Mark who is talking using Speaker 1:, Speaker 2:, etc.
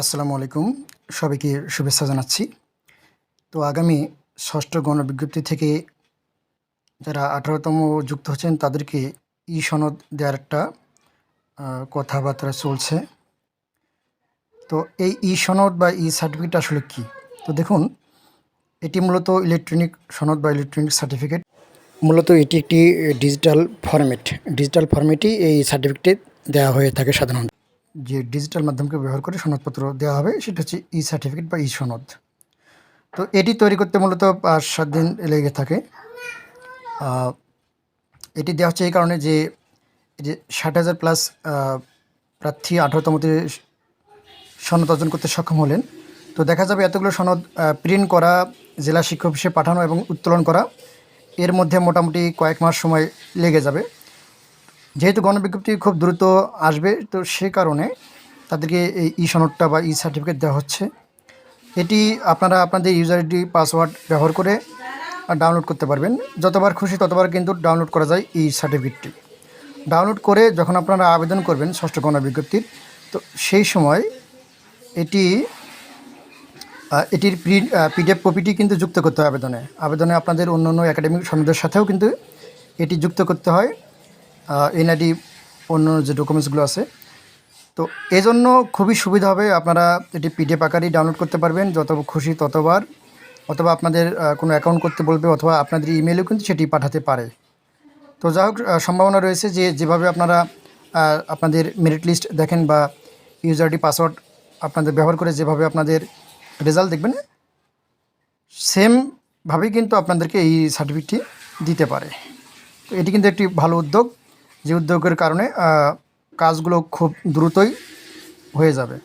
Speaker 1: আসসালামু আলাইকুম। সবাইকে শুভেচ্ছা জানাচ্ছি। তো আগামী ষষ্ঠ গণবিজ্ঞপ্তি থেকে যারা আঠারোতম যুক্ত হচ্ছেন, তাদেরকে ই সনদ দেওয়ার একটা কথাবার্তা চলছে। তো এই ই সনদ বা ই সার্টিফিকেট আসলে কি? তো দেখুন, এটি মূলত ইলেকট্রনিক সনদ বা ইলেকট্রনিক সার্টিফিকেট। মূলত এটি একটি ডিজিটাল ফরম্যাট। ডিজিটাল ফরম্যাটই এই সার্টিফিকেট দেওয়া হয়ে থাকে সাধারণত। যে ডিজিটাল মাধ্যমকে ব্যবহার করে সনদপত্র দেওয়া হবে, সেটা হচ্ছে ই সার্টিফিকেট বা ই সনদ তো এটি তৈরি করতে মূলত পাঁচ সাত দিন লেগে থাকে। এটি দেওয়া হচ্ছে এই কারণে যে যে ষাট হাজার প্লাস প্রার্থী আঠারোতমতে সনদ অর্জন করতে সক্ষম হলেন। তো দেখা যাবে এতগুলো সনদ প্রিন্ট করা, জেলা শিক্ষক অফিসে পাঠানো এবং উত্তোলন করা, এর মধ্যে মোটামুটি কয়েক মাস সময় লেগে যাবে। যেহেতু গণবিজ্ঞপ্তি খুব দ্রুত আসবে, তো সে কারণে তাদেরকে এই ই সনদটা বা ই সার্টিফিকেট দেওয়া হচ্ছে। এটি আপনারা আপনাদের ইউজার আইডি পাসওয়ার্ড ব্যবহার করে ডাউনলোড করতে পারবেন। যতবার খুশি ততবার কিন্তু ডাউনলোড করা যায় ই সার্টিফিকেটটি ডাউনলোড করে যখন আপনারা আবেদন করবেন ষষ্ঠ গণবিজ্ঞপ্তির, তো সেই সময় এটি এটির পিডিএফ কপিটি কিন্তু যুক্ত করতে হয় আবেদনে। আবেদনে আপনাদের অন্য অন্য একাডেমিক সনদের সাথেও কিন্তু এটি যুক্ত করতে হয়। এনআইডি অন্য যে ডকুমেন্টসগুলো আছে। তো এজন্য খুবই সুবিধা হবে আপনারা এটি পিডিএফ আকারেই ডাউনলোড করতে পারবেন। যত খুশি ততবার। অথবা আপনাদের কোনো অ্যাকাউন্ট করতে বলবে অথবা আপনাদের ইমেলেও কিন্তু সেটি পাঠাতে পারে। তো যাই হোক সম্ভাবনা রয়েছে যে যেভাবে আপনারা আপনাদের মেরিট লিস্ট দেখেন বা ইউজারটি পাসওয়ার্ড আপনাদের ব্যবহার করে যেভাবে আপনাদের রেজাল্ট দেখবেন সেমভাবেই কিন্তু আপনাদেরকে এই সার্টিফিকেটটি দিতে পারে। তো এটি কিন্তু একটি ভালো উদ্যোগ। যে উদ্যোগের কারণে কাজগুলো খুব দ্রুতই হয়ে যাবে।